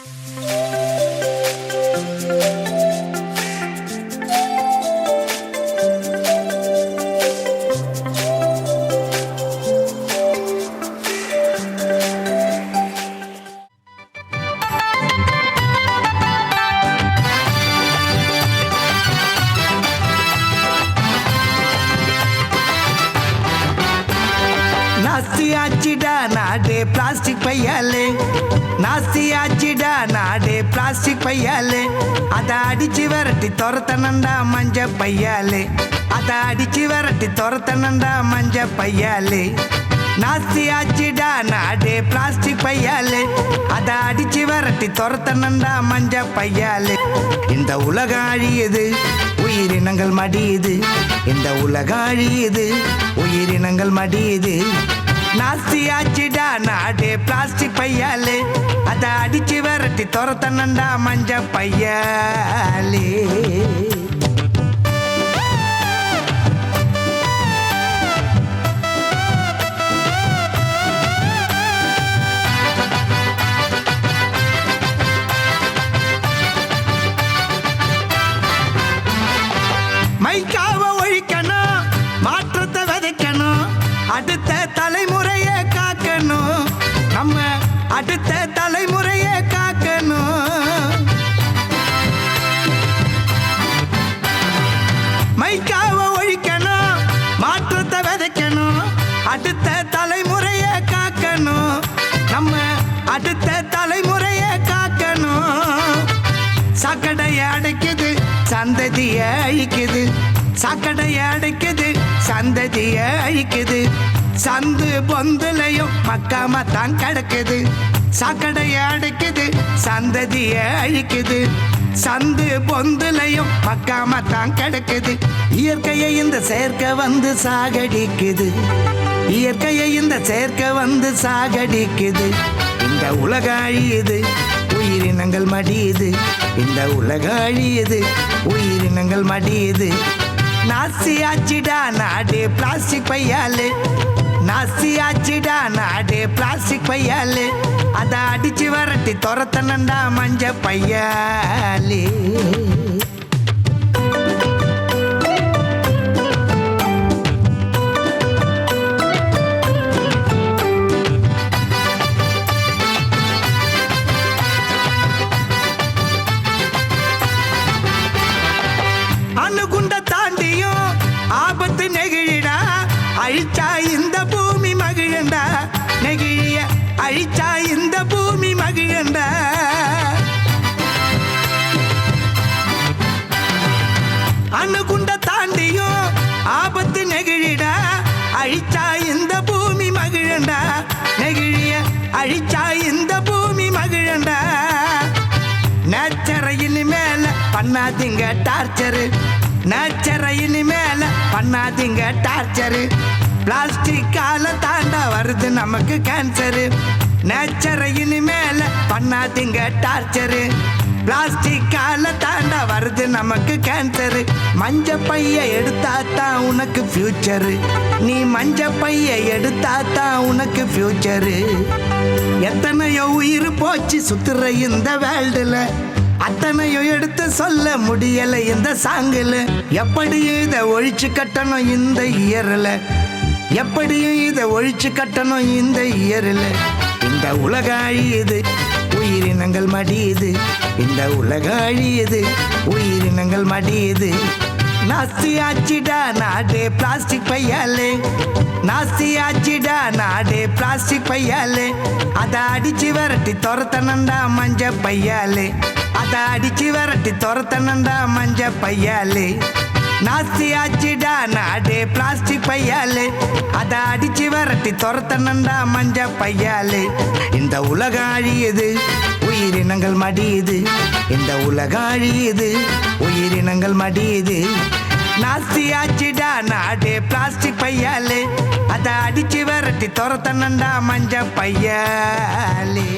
நாஸ்தி ஆச்சிடா நாடே பிளாஸ்டிக் பையாலே. நாஸ்தி ஆச்சிடா நாடே பிளாஸ்டிக் பையாலே. அத அடிச்சு விரட்டி துரத்தனண்டா மஞ்ச பையாலே. அத அடிச்சு விரட்டி துரத்தனண்டா மஞ்ச பையாலே. நாஸ்தி ஆச்சிடா நாடே பிளாஸ்டிக் பையாலே. அத அடிச்சு விரட்டி துரத்தனண்டா மஞ்ச பையாலே. இந்த உலகம் அழியுது உயிரினங்கள் மடியுது. இந்த உலகம் அழியுது உயிரினங்கள் மடியுது. நாஸ்தி ஆச்சுடா நாடே பிளாஸ்டிக் பையாலே. அத அடிச்சு விரட்டி துரத்தனண்டா மஞ்ச பையாலே. மைக்காவ அடுத்த தலைமுறையை காக்கணும். மைக்காவ ஒழிக்கணும் மாற்றத்தை விதைக்கணும். அடுத்த தலைமுறையை காக்கணும். நம்ம அடுத்த தலைமுறையை காக்கணும். சாக்கடையை அடைக்குது சந்ததியை அழிக்குது. சாக்கடையை அடைக்குது சந்ததியை அழிக்குது. சந்து பொந்துலையும் பார்க்காம தான் கிடக்குது. சாக்கடையை அடைக்குது சந்ததிய அழிக்குது. சந்து பொந்துலையும் பக்காம தான் கிடக்குது. இயற்கையை இந்த சேர்க்க வந்து சாகடிக்குது. இயற்கையை இந்த சேர்க்க வந்து சாகடிக்குது. இந்த உலக அழியுது உயிரினங்கள் மடியுது. இந்த உலக அழியுது உயிரினங்கள் மடியுது. நாசி ஆச்சிடா நாடு பிளாஸ்டிக் பையாலே. நாசி ஆச்சிடா நாடே பிளாஸ்டிக் பையாலே அத அடிச்சு வரட்டி துரத்தனண்டா மஞ்ச பையாலே அணுகுண்ட தாண்டியும் ஆபத்து நெகிழிடா அழிச்சாய் நெகிழிடா அழிச்சா இந்த பூமி மகிழண்டா. நெகிழிய அழிச்சா இந்த பூமி மகிழண்டா. நேச்சரை மேல பண்ணாதீங்க டார்ச்சரு. நேச்சரை மேல பண்ணாதீங்க டார்ச்சரு. பிளாஸ்டிக்கால தாண்டா வருது நமக்கு கேன்சரு. நேச்சரையின் மேல பண்ணாதீங்க டார்ச்சரு. பிளாஸ்டிக்கால தாண்டா வருது நமக்கு கேன்சரு மஞ்ச பைய எடுத்தா தான் உனக்கு ஃபியூச்சரு நீ மஞ்ச பைய எடுத்தா தான் உனக்கு ஃபியூச்சரு எத்தனையோ உயிர் போச்சு சுத்துற இந்த வேல்டுல. அத்தனையோ எடுத்து சொல்ல முடியல இந்த சாங்குல எப்படியும் இதை ஒழிச்சு கட்டணும் இந்த இயரில் எப்படியும் இதை ஒழிச்சு கட்டணும் இந்த இயரில் இந்த உலக அழியுது உயிரினங்கள் மடியுது. இந்த உலக அழியுது. உயிரினங்கள் மடியுது. நாஸ்தி ஆச்சிடா நாடே பிளாஸ்டிக் பையாலே. நாஸ்தி ஆச்சிடா நாடே பிளாஸ்டிக் பையாலே. அதை அடிச்சு விரட்டி துரத்தனண்டா மஞ்ச பையாலே. அதை அடிச்சு விரட்டி துரத்தனண்டா மஞ்ச பையாலே. நாஸ்தி ஆச்சுடா நாடே பிளாஸ்டிக் பையாலே. அதை அடிச்சு விரட்டி துரத்தனண்டா மஞ்ச பையாலே. இந்த உலகம் அழியுது உயிரினங்கள் மடியுது இந்த உலகம் அழியுது உயிரினங்கள் மடியுது நாஸ்தி ஆச்சுடா நாடே பிளாஸ்டிக் பையாலே. அதை அடிச்சு விரட்டி துரத்தனண்டா மஞ்ச பையாலே.